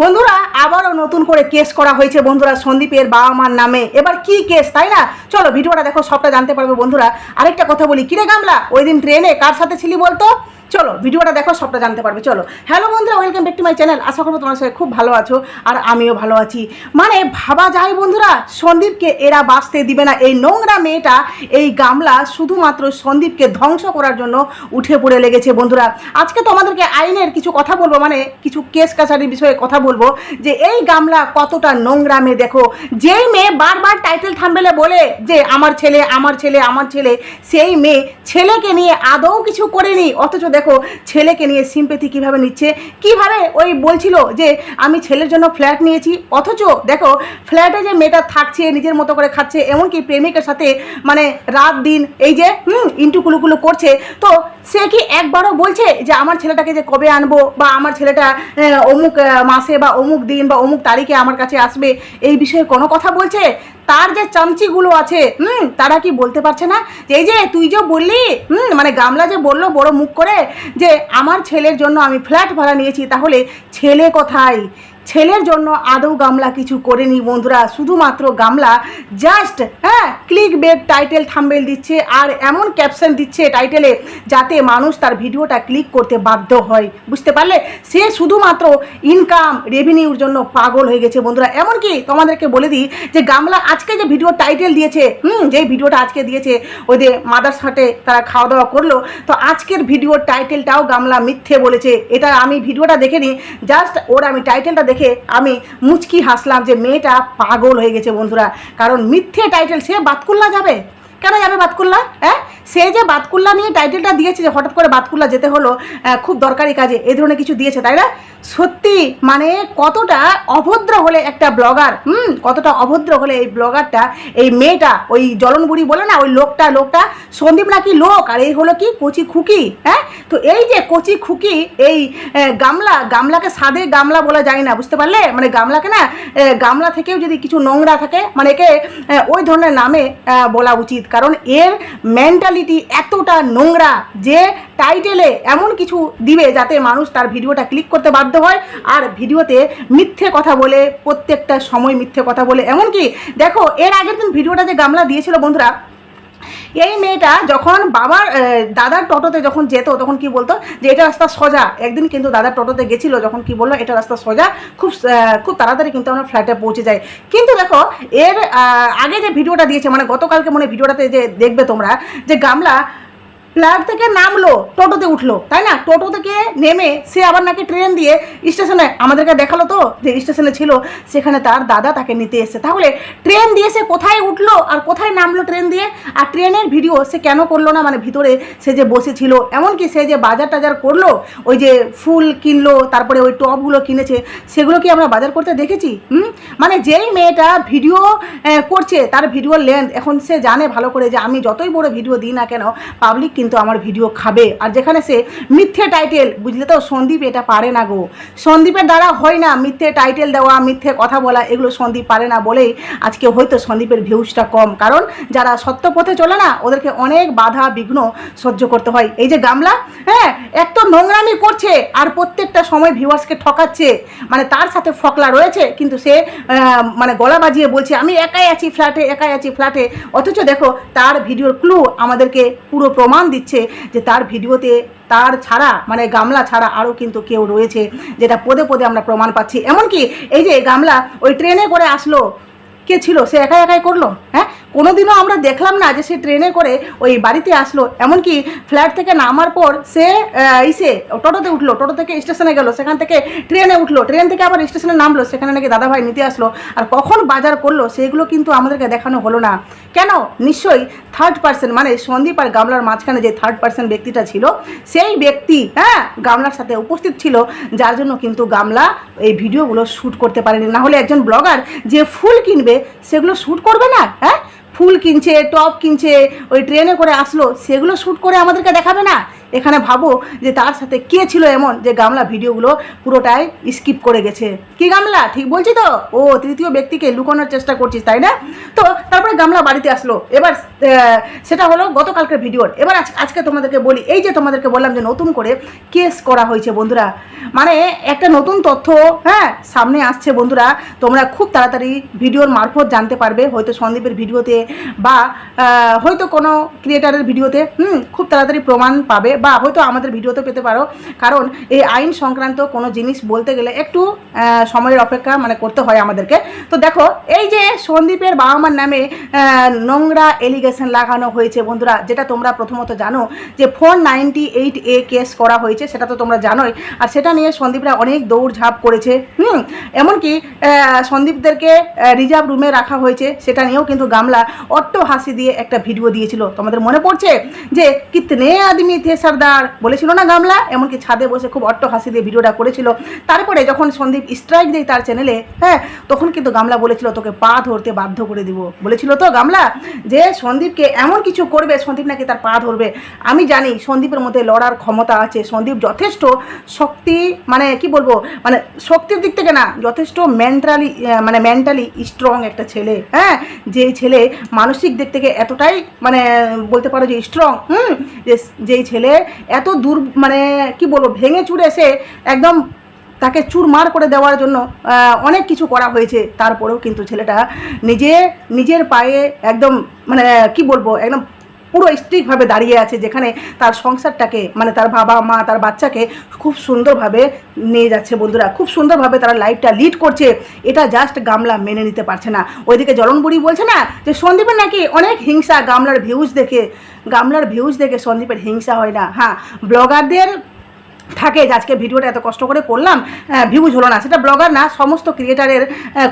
বন্ধুরা, আবারও নতুন করে কেস করা হয়েছে বন্ধুরা সন্দীপের বাবা মার নামে। এবার কি কেস তাই না? চলো, ভিডিওটা দেখো, সবটা জানতে পারবে বন্ধুরা। আরেকটা কথা বলি, কিরে গামলা ওই দিন ট্রেনে কার সাথে ছিলি বলতো? চলো, ভিডিওটা দেখো, সবটা জানতে পারবে, চলো। হ্যালো বন্ধুরা welcome back to my channel আশা করব তোমার সবাই খুব ভালো আছো, আর আমিও ভালো আছি। মানে ভাবা যায় বন্ধুরা, সন্দীপকে এরা বাঁচতে দিবে না। এই নোংরা মেয়েটা, এই গামলা শুধুমাত্র সন্দীপকে ধ্বংস করার জন্য উঠে পড়ে লেগেছে বন্ধুরা। আজকে তোমাদেরকে আইনের কিছু কথা বলব মানে কিছু কেস কাছারির বিষয়ে কথা বলব, যে এই গামলা কতটা নোংরা মেয়ে, দেখো। যেই মেয়ে বারবার টাইটেল থাম্বেলে বলে যে, আমার ছেলে আমার ছেলে আমার ছেলে, সেই মেয়ে ছেলেকে নিয়ে আদৌ কিছু করেনি, অথচ দেখো ছেলেকে নিয়ে সিম্পেথি কীভাবে নিচ্ছে? কীভাবে ওই বলছিল যে আমি ছেলের জন্য ফ্ল্যাট নিয়েছি, অথচ দেখো ফ্ল্যাটে যে মেয়েটা থাকছে, নিজের মতো করে খাচ্ছে, এমনকি প্রেমিকের সাথে মানে রাত দিন এই যে, হুম, ইন্টু কুলুকুলু করছে, তো সে কি একবারও বলছে যে আমার ছেলেটাকে যে কবে আনব বা আমার ছেলেটা অমুক মাসে বা অমুক দিন বা অমুক তারিখে আমার কাছে আসবে, এই বিষয়ে কোনো কথা বলছে? তার যে চামচিগুলো আছে, হুম, তারা কি বলতে পারছে না? যে এই যে তুই যে বললি, হুম মানে গামলা যে বলল বড় মুখ করে যে আমার ছেলের জন্য আমি ফ্ল্যাট ভাড়া নিয়েছি, তাহলে ছেলে কোথায়? ছেলের জন্য আদৌ গামলা কিছু করেনি বন্ধুরা, শুধুমাত্র গামলা জাস্ট হ্যাঁ ক্লিক বেড টাইটেল থাম্বেল দিচ্ছে আর এমন ক্যাপশন দিচ্ছে টাইটেলে যাতে মানুষ তার ভিডিওটা ক্লিক করতে বাধ্য হয়। বুঝতে পারলে? সে শুধুমাত্র ইনকাম রেভিনিউর জন্য পাগল হয়ে গেছে বন্ধুরা। এমনকি তোমাদেরকে বলে দিই যে গামলা আজকে যে ভিডিও টাইটেল দিয়েছে, হুম যে ভিডিওটা আজকে দিয়েছে যে মাদার সাথে তারা খাওয়া দাওয়া করল, তো আজকের ভিডিওর টাইটেলটাও গামলা মিথ্যে বলেছে। এটা আমি ভিডিওটা দেখে নিই। জাস্ট ওর আমি টাইটেলটা দেখে আমি মুচকি হাসলাম যে মেয়েটা পাগল হয়ে গেছে বন্ধুরা। কারণ মিথ্যে টাইটেল সে বাদ করলা যাবে? কেন যাবে বাতকুল্লা? হ্যাঁ? সে যে বাতকুল্লা নিয়ে টাইটেলটা দিয়েছে যে হঠাৎ করে বাতকুল্লা যেতে হলো খুব দরকারি কাজে, এই ধরনের কিছু দিয়েছে, তাই না? সত্যি মানে কতটা অভদ্র হলে একটা ব্লগার হুম, কতটা অভদ্র হলে এই ব্লগারটা এই মেয়েটা, ওই জলনবুড়ি বলে না, ওই লোকটা লোকটা, সন্দীপ নাকি লোক, আর এই হলো কি, কচি খুকি হ্যাঁ? তো এই যে কচি খুকি, এই গামলা, গামলাকে সাদে গামলা বলা যায় না, বুঝতে পারলে? মানে গামলাকে না গামলা থেকেও যদি কিছু নোংরা থাকে মানে একে ওই ধরনের নামে বলা উচিত। কারণ এর মেন্টালিটি এতটা নোংরা যে টাইটেলে এমন কিছু দিবে যাতে মানুষ তার ভিডিওটা ক্লিক করতে বাধ্য হয়। আর ভিডিওতে মিথ্যে কথা বলে, প্রত্যেকটা সময় মিথ্যে কথা বলে। এমনকি দেখো, এর আগের দিন ভিডিওটা যে গামলা দিয়েছিল বন্ধুরা এই মেয়েটা যখন বাবার দাদার টোটোতে যখন যেত, তখন কি বলতো যে এটা রাস্তা সোজা। একদিন কিন্তু দাদার টোটোতে গেছিল, যখন কি বলল, এটা রাস্তা সোজা। খুব খুব তাড়াতাড়ি কিন্তু আমরা ফ্ল্যাটে পৌঁছে যাই। কিন্তু দেখো, এর আগে যে ভিডিওটা দিয়েছে মানে গতকালকে মনে ভিডিওটাতে যে দেখবে তোমরা, যে গামলা ফ্ল্যাট থেকে নামলো, টোটোতে উঠল, তাই না? টোটো থেকে নেমে সে আবার নাকি ট্রেন দিয়ে স্টেশনে আমাদেরকে দেখাল তো যে স্টেশনে ছিল, সেখানে তার দাদা তাকে নিতে এসেছে। তাহলে ট্রেন দিয়ে সে কোথায় উঠল আর কোথায় নামলো ট্রেন দিয়ে? আর ট্রেনের ভিডিও সে কেন করল না? মানে ভিতরে সে যে বসেছিল, এমনকি সে যে বাজার টাজার করল, ওই যে ফুল কিনলো, তারপরে ওই টপগুলো কিনেছে, সেগুলো কি আমরা বাজার করতে দেখেছি? হুম? মানে যেই মেয়েটা ভিডিও করছে, তার ভিডিওর লেন্থ এখন সে জানে ভালো করে যে আমি যতই বড় ভিডিও দিই না কেন পাবলিক কিন্তু আমার ভিডিও খাবে। আর যেখানে সে মিথ্যে টাইটেল বুঝলে তো? সন্দীপ এটা পারে না গো। সন্দীপের দ্বারা হয় না মিথ্যে টাইটেল দেওয়া, মিথ্যে কথা বলা, এগুলো সন্দীপ পারে না বলেই আজকে হয়তো সন্দীপের ভিউজটা কম। কারণ যারা সত্য পথে চলে না, ওদেরকে অনেক বাধা, বিঘ্ন সহ্য করতে হয়। এই যে গামলা হ্যাঁ এক তো নোংরামি করছে আর প্রত্যেকটা সময় ভিউয়ার্সকে ঠকাচ্ছে। মানে তার সাথে ফকলা রয়েছে, কিন্তু সে মানে গলা বাজিয়ে বলছে, আমি একাই আছি ফ্ল্যাটে একাই আছি ফ্ল্যাটে অথচ দেখো, তার ভিডিওর ক্লু আমাদেরকে পুরো প্রমাণ দিচ্ছে যে তার ভিডিওতে তার ছাড়া মানে গামলা ছাড়া আরও কিন্তু কেউ রয়েছে, যেটা পদে পদে আমরা প্রমাণ পাচ্ছি। এমনকি এই যে গামলা, ওই ট্রেনে করে আসলো। কে ছিল? সে একাই একাই করল? হ্যাঁ? কোনোদিনও আমরা দেখলাম না যে সে ট্রেনে করে ওই বাড়িতে আসলো। এমনকি ফ্ল্যাট থেকে নামার পর সে ইসে, টোটোতে উঠল। টোটো থেকে স্টেশনে গেল। সেখান থেকে ট্রেনে উঠল। ট্রেন থেকে আবার স্টেশনে নামলো। সেখানে নাকি দাদাভাই নিতে আসলো। আর কখন বাজার করল, সেগুলো কিন্তু আমাদেরকে দেখানো হলো না। কেন? নিশ্চয়ই থার্ড পার্সন মানে সন্দীপ আর গামলার মাঝখানে যে থার্ড পার্সন ব্যক্তিটা ছিল, সেই ব্যক্তি হ্যাঁ গামলার সাথে উপস্থিত ছিল, যার জন্য কিন্তু গামলা এই ভিডিওগুলো শ্যুট করতে পারেনি। না হলে একজন ব্লগার যে ফুল কিনবে, সেগুলো শ্যুট করবে না হ্যাঁ? ফুল কিনছে টপ কিনছে, ওই ট্রেনে করে আসলো, সেগুলো শ্যুট করে আমাদেরকে দেখাবে না। এখানে ভাবো যে তার সাথে কে ছিল এমন যে গামলা ভিডিওগুলো পুরোটাই স্কিপ করে গেছে। কি গামলা? ঠিক বলছি তো? ও, তৃতীয় ব্যক্তিকে লুকানোর চেষ্টা করছিস, তাই না? তো তারপরে গামলা বাড়িতে আসলো। এবার সেটা হলো গতকালকের ভিডিওর। এবার আজ- আজকে তোমাদেরকে বলি, এই যে তোমাদেরকে বললাম যে নতুন করে কেস করা হয়েছে বন্ধুরা মানে একটা নতুন তথ্য হ্যাঁ সামনে আসছে বন্ধুরা। তোমরা খুব তাড়াতাড়ি ভিডিওর মারফত জানতে পারবে, হয়তো সন্দীপের ভিডিওতে বা হয়তো কোনো ক্রিয়েটারের ভিডিওতে, হুম, খুব তাড়াতাড়ি প্রমাণ পাবে বা হয়তো আমাদের ভিডিওতে পেতে পারো। কারণ এই আইন সংক্রান্ত কোনো জিনিস বলতে গেলে একটু সময়ের অপেক্ষা মানে করতে হয় আমাদেরকে। তো দেখো, এই যে সন্দীপের বাবা মার নামে নোংরা এলিগেশন লাগানো হয়েছে বন্ধুরা, যেটা তোমরা প্রথমত জানো যে four ninety eight A case করা হয়েছে, সেটা তো তোমরা জানোই। আর সেটা নিয়ে সন্দীপরা অনেক দৌড়ঝাঁপ করেছে। হুম, এমনকি সন্দীপদেরকে রিজার্ভ রুমে রাখা হয়েছে, সেটা নিয়েও কিন্তু গামলা অট্ট হাসি দিয়ে একটা ভিডিও দিয়েছিল। তোমাদের মনে পড়ছে? যে কিতনে আদমি থে সর্দার বলেছিল না গামলা? এমনকি ছাদে বসে খুব অট্ট হাসি দিয়ে ভিডিওটা করেছিল। তারপরে যখন সন্দীপ স্ট্রাইক দেয় তার চ্যানেলে হ্যাঁ তখন কিন্তু গামলা বলেছিল, তোকে পা ধরতে বাধ্য করে দিব। বলেছিল তো গামলা? যে সন্দীপকে এমন কিছু করবে, সন্দীপ নাকি তার পা ধরবে? আমি জানি সন্দীপের মধ্যে লড়ার ক্ষমতা আছে। সন্দীপ যথেষ্ট শক্তি মানে কি বলব মানে শক্তির দিক থেকে না, যথেষ্ট মেন্টালি মানে মেন্টালি স্ট্রং একটা ছেলে হ্যাঁ? যেই ছেলে মানসিক দিক থেকে এতটাই মানে বলতে পারো যে স্ট্রং হুম? যে, যেই ছেলে এত দূর মানে কি বলব, ভেঙে চুরে সে একদম তাকে চুরমার করে দেওয়ার জন্য অনেক কিছু করা হয়েছে। তারপরেও কিন্তু ছেলেটা নিজে, নিজের পায়ে একদম মানে কি বলব, একদম পুরো স্ট্রিকভাবে দাঁড়িয়ে আছে, যেখানে তার সংসারটাকে মানে তার বাবা মা, তার বাচ্চাকে খুব সুন্দরভাবে নিয়ে যাচ্ছে বন্ধুরা। খুব সুন্দরভাবে তারা লাইফটা লিড করছে। এটা জাস্ট গামলা মেনে নিতে পারছে না। ওইদিকে জলনবুড়ি বলছে না যে, সন্দীপের নাকি অনেক হিংসা, গামলার ভিউজ দেখে। গামলার ভিউজ দেখে সন্দীপের হিংসা হয় না। হ্যাঁ ব্লগারদের থাকে যে আজকে ভিডিওটা এত কষ্ট করে করলাম ভিউজ হলো না। সেটা ব্লগার না, সমস্ত ক্রিয়েটারের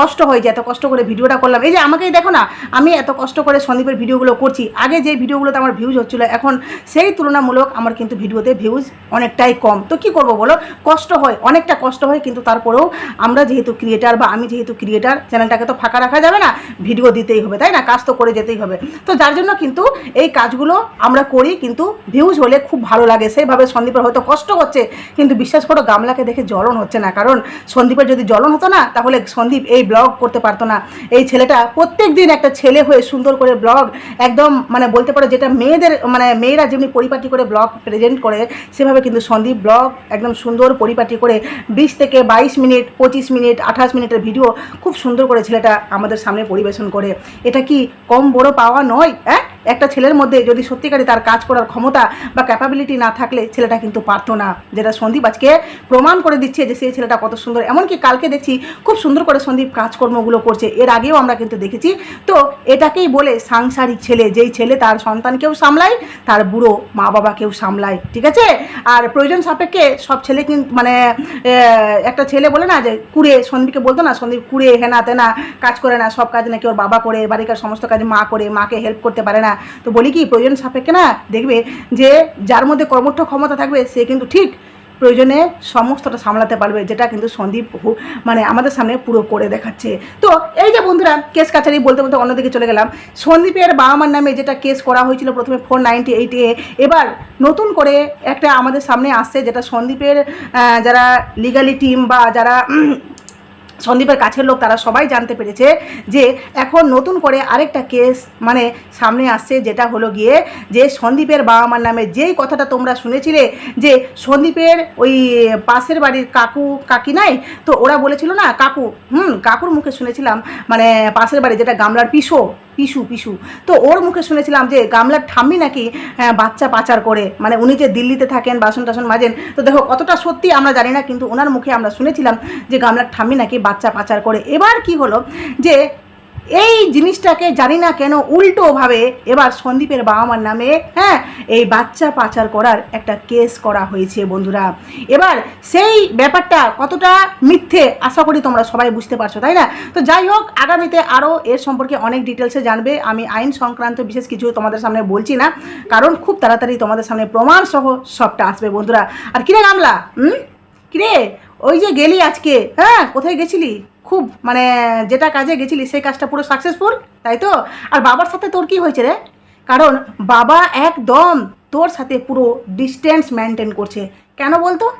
কষ্ট হয় যে এত কষ্ট করে ভিডিওটা করলাম। এই যে আমাকেই দেখো না, আমি এত কষ্ট করে সন্দীপের ভিডিওগুলো করছি। আগে যে ভিডিওগুলোতে আমার ভিউজ হচ্ছিল, এখন সেই তুলনামূলক আমার কিন্তু ভিডিওতে ভিউজ অনেকটাই কম। তো কি করব বলো? কষ্ট হয়, অনেকটা কষ্ট হয়, কিন্তু তারপরেও আমরা যেহেতু ক্রিয়েটার বা আমি যেহেতু ক্রিয়েটার চ্যানেলটাকে তো ফাঁকা রাখা যাবে না ভিডিও দিতেই হবে, তাই না? কাজ তো করে যেতেই হবে। তো যার জন্য কিন্তু এই কাজগুলো আমরা করি, কিন্তু ভিউজ হলে খুব ভালো লাগে। সেইভাবে সন্দীপের হয়তো কষ্ট হচ্ছে কিন্তু বিশ্বাস করো গামলাকে দেখে জ্বলন হচ্ছে না। কারণ সন্দীপের যদি জ্বলন হতো না, তাহলে সন্দীপ এই ব্লগ করতে পারতো না। এই ছেলেটা প্রত্যেক দিন একটা ছেলে হয়ে সুন্দর করে ব্লগ একদম মানে বলতে পারো যেটা মেয়েদের মানে মেয়েরা যেমনি পরিপাটি করে ব্লগ প্রেজেন্ট করে, সেভাবে কিন্তু সন্দীপ ব্লগ একদম সুন্দর পরিপাটি করে বিশ থেকে বাইশ মিনিট, পঁচিশ মিনিট, আঠাশ মিনিটের ভিডিও খুব সুন্দর করে ছেলেটা আমাদের সামনে পরিবেশন করে। এটা কি কম বড় পাওয়া নয় হ্যাঁ? একটা ছেলের মধ্যে যদি সত্যিকারই তার কাজ করার ক্ষমতা বা ক্যাপাবিলিটি না থাকলে ছেলেটা কিন্তু পারতো না। যেটা সন্দীপ আজকে প্রমাণ করে দিচ্ছে যে সেই ছেলেটা কত সুন্দর। এমনকি কালকে দেখছি খুব সুন্দর করে সন্দীপ কাজকর্মগুলো করছে। এর আগেও আমরা কিন্তু দেখেছি। তো এটাকেই বলে সাংসারিক ছেলে, যেই ছেলে তার সন্তানকেও সামলায়, তার বুড়ো মা বাবাকেও সামলায়। ঠিক আছে? আর প্রয়োজন সাপেক্ষে সব ছেলে কিন্তু মানে একটা ছেলে বলে না যে কুড়ে, সন্দীপকে বলতো না, সন্দীপ কুড়ে হেনা তেনা কাজ করে না, সব কাজ নাকি ওর বাবা করে, বাড়িকার সমস্ত কাজ মা করে, মাকে হেল্প করতে পারে না। তো বলি কি, প্রয়োজন সাপেক্ষে না, দেখবে যে যার মধ্যে কর্মঠ ক্ষমতা থাকবে, সে কিন্তু ঠিক প্রয়োজনে সমস্তটা সামলাতে পারবে, যেটা কিন্তু সন্দীপ মানে আমাদের সামনে পুরো করে দেখাচ্ছে। তো এই যে বন্ধুরা, কেস কাছারি বলতে বলতে অন্যদিকে চলে গেলাম। সন্দীপের বাবা মার নামে যেটা কেস করা হয়েছিল প্রথমে ফোর নাইনটি এইটে এবার নতুন করে একটা আমাদের সামনে আসছে, যেটা সন্দীপের যারা লিগালি টিম বা যারা সন্দীপের কাছের লোক, তারা সবাই জানতে পেরেছে যে এখন নতুন করে আরেকটা কেস মানে সামনে আসছে, যেটা হলো গিয়ে যে সন্দীপের বাবা মার নামে যেই কথাটা তোমরা শুনেছিলে যে সন্দীপের ওই পাশের বাড়ির কাকু, কাকি নাই? তো ওরা বলেছিল না, কাকু, হুম, কাকুর মুখে শুনেছিলাম মানে পাশের বাড়ি যেটা গামলার পিসো পিসু পিসু। তো ওর মুখে শুনেছিলাম যে গামলার ঠাম্মি নাকি হ্যাঁ, বাচ্চা পাচার করে। মানে উনি যে দিল্লিতে থাকেন বাসন টাসন মাজেন তো দেখো কতটা সত্যি আমরা জানি না কিন্তু ওনার মুখে আমরা শুনেছিলাম যে গামলার ঠাম্মি নাকি বাচ্চা পাচার করে। এবার কি হলো যে এই জিনিসটাকে জানি না কেন উল্টোভাবে এবার সন্দীপের বাবা মার নামে হ্যাঁ এই বাচ্চা পাচার করার একটা কেস করা হয়েছে বন্ধুরা। এবার সেই ব্যাপারটা কতটা মিথ্যে আশা করি তোমরা সবাই বুঝতে পারছ, তাই না? তো যাই হোক, আগামীতে আরও এর সম্পর্কে অনেক ডিটেলসে জানবে। আমি আইন সংক্রান্ত বিশেষ কিছু তোমাদের সামনে বলছি না, কারণ খুব তাড়াতাড়ি তোমাদের সামনে প্রমাণ সহ সবটা আসবে বন্ধুরা। আর কিরে গামলা হুম? কিরে? ওই যে গেলি আজকে হ্যাঁ? কোথায় গেছিলি? খুব মানে যেটা কাজে গেছিলি, সেই কাজটা পুরো সাকসেসফুল তাই তো? আর বাবার সাথে তোর কি হয়েছে রে? কারণ বাবা একদম তোর সাথে পুরো ডিস্টেন্স মেনটেন করছে। কেন বলতো?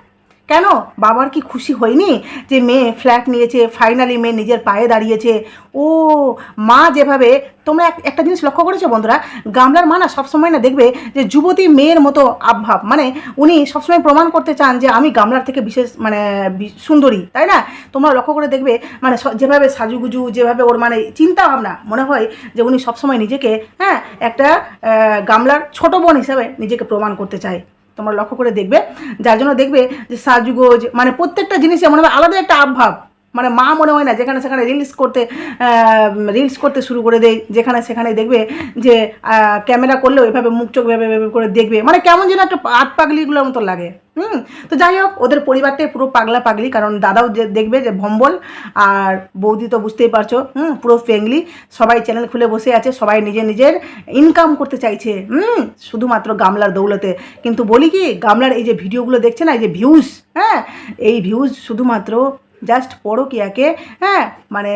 কেন? বাবার কি খুশি হয়নি যে মেয়ে ফ্ল্যাট নিয়েছে ফাইনালি মেয়ে নিজের পায়ে দাঁড়িয়েছে? ও, মা যেভাবে, তোমরা এক- একটা জিনিস লক্ষ্য করেছ বন্ধুরা? গামলার মা না সবসময় না দেখবে যে যুবতী মেয়ের মতো আবভাব। মানে উনি সবসময় প্রমাণ করতে চান যে আমি গামলার থেকে বিশেষ মানে সুন্দরী, তাই না? তোমরা লক্ষ্য করে দেখবে মানে যেভাবে সাজুগুজু, যেভাবে ওর মানে চিন্তা ভাবনা মনে হয় যে উনি সবসময় নিজেকে হ্যাঁ একটা গামলার ছোট বোন হিসাবে নিজেকে প্রমাণ করতে চায়। তোমরা লক্ষ্য করে দেখবে। যার জন্য দেখবে যে সাজুগোজ মানে প্রত্যেকটা জিনিসে মনে হবে আলাদা একটা আবভাব মানে মা মনে হয় না, যেখানে সেখানে রিলস করতে রিলস করতে শুরু করে দেয়, যেখানে সেখানে দেখবে যে ক্যামেরা করলেও এভাবে মুখ চোখ করে দেখবে। মানে কেমন যেন একটা আট পাগলিগুলোর মতো লাগে, হুম? তো যাই হোক, ওদের পরিবারটাই পুরো পাগলা পাগলি, কারণ দাদাও যে দেখবে যে ভম্বল, আর বৌদি তো বুঝতেই পারছ, হুম, পুরো ফ্যামিলি, সবাই চ্যানেল খুলে বসে আছে, সবাই নিজের নিজের ইনকাম করতে চাইছে, হুম? শুধুমাত্র গামলার দৌলতে। কিন্তু বলি কি, গামলার এই যে ভিডিওগুলো দেখছে না, এই যে ভিউজ হ্যাঁ? এই ভিউজ শুধুমাত্র জাস্ট পরকিয়াকে হ্যাঁ মানে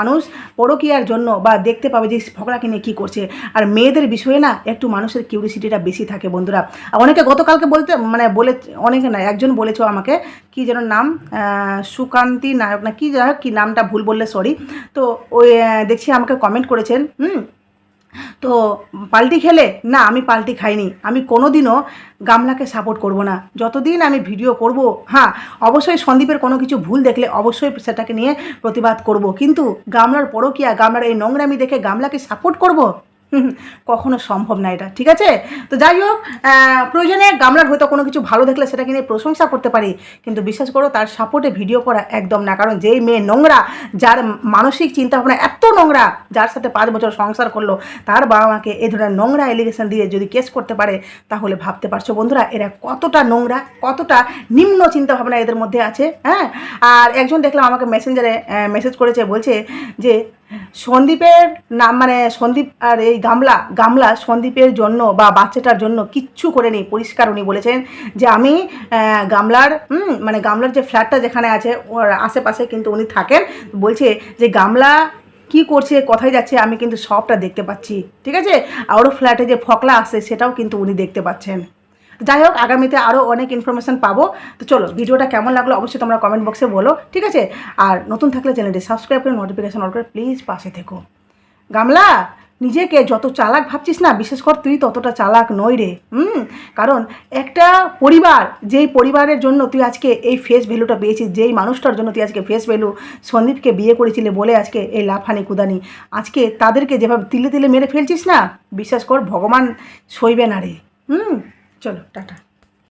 মানুষ পরকীয়ার জন্য বা দেখতে পাবে যে ফকরাকে নিয়ে কী করছে? আর মেয়েদের বিষয়ে না, একটু মানুষের কিউরিসিটিটা বেশি থাকে বন্ধুরা। অনেকে গতকালকে বলতে মানে বলে, অনেকে না, একজন বলেছ আমাকে, কি যেন নাম সুকান্তি নায়ক, না, কি যাই হোক, কী নামটা ভুল বললে সরি তো ওই দেখছি আমাকে কমেন্ট করেছেন, হুম? তো পাল্টি খেলে? না, আমি পাল্টি খাইনি। আমি কোনোদিনও গামলাকে সাপোর্ট করব না। যতদিন আমি ভিডিও করব হ্যাঁ অবশ্যই সন্দীপের কোনো কিছু ভুল দেখলে অবশ্যই সেটাকে নিয়ে প্রতিবাদ করব। কিন্তু গামলার পরকিয়া, গামলার এই নোংরামি দেখে গামলাকে সাপোর্ট করব? কখনো সম্ভব না এটা, ঠিক আছে? তো যাই হোক প্রয়োজনে গামলার হয়তো কোনো কিছু ভালো দেখলে সেটাকে নিয়ে প্রশংসা করতে পারি। কিন্তু বিশ্বাস করো, তার সাপোর্টে ভিডিও করা একদম না। কারণ যেই মেয়ে নোংরা, যার মানসিক চিন্তা ভাবনা এত নোংরা, যার সাথে পাঁচ বছর সংসার করল, তার বাবা মাকে এই ধরনের নোংরা এলিগেশন দিয়ে যদি কেস করতে পারে, তাহলে ভাবতে পারছ বন্ধুরা, এরা কতটা নোংরা, কতটা নিম্ন চিন্তা ভাবনা এদের মধ্যে আছে হ্যাঁ? আর একজন দেখলাম আমাকে মেসেঞ্জারে মেসেজ করেছে, বলছে যে সন্দীপের নাম মানে সন্দীপ আর এই গামলা গামলা সন্দীপের জন্য বা বাচ্চাটার জন্য কিচ্ছু করেনি পরিষ্কার উনি বলেছেন যে আমি গামলার মানে গামলার যে ফ্ল্যাটটা যেখানে আছে, ওর আশেপাশে কিন্তু উনি থাকেন। বলছে যে গামলা কি করছে, কোথায় যাচ্ছে, আমি কিন্তু সবটা দেখতে পাচ্ছি, ঠিক আছে? আর ওর ফ্ল্যাটে যে ফকলা আসছে সেটাও কিন্তু উনি দেখতে পাচ্ছেন। যাই হোক আগামীতে আরও অনেক ইনফরমেশন পাবো। তো চলো, ভিডিওটা কেমন লাগল অবশ্যই তোমরা কমেন্ট বক্সে বলো, ঠিক আছে? আর নতুন থাকলে চ্যানেলটি সাবস্ক্রাইব করে নোটিফিকেশন অন করে প্লিজ পাশে থেকো। গামলা, নিজেকে যত চালাক ভাবছিস না, বিশেষ কর তুই ততটা চালাক নই রে, হুম? কারণ একটা পরিবার, যেই পরিবারের জন্য তুই আজকে এই ফেস ভ্যালুটা পেয়েছিস, যেই মানুষটার জন্য তুই আজকে ফেস ভ্যালু সন্দীপকে বিয়ে করেছিলে বলে আজকে এই লাফানি কুদানি, আজকে তাদেরকে যেভাবে তিলে তিলে মেরে ফেলছিস না বিশ্বাস কর ভগবান সইবে না রে, হুম? চলো টাটা।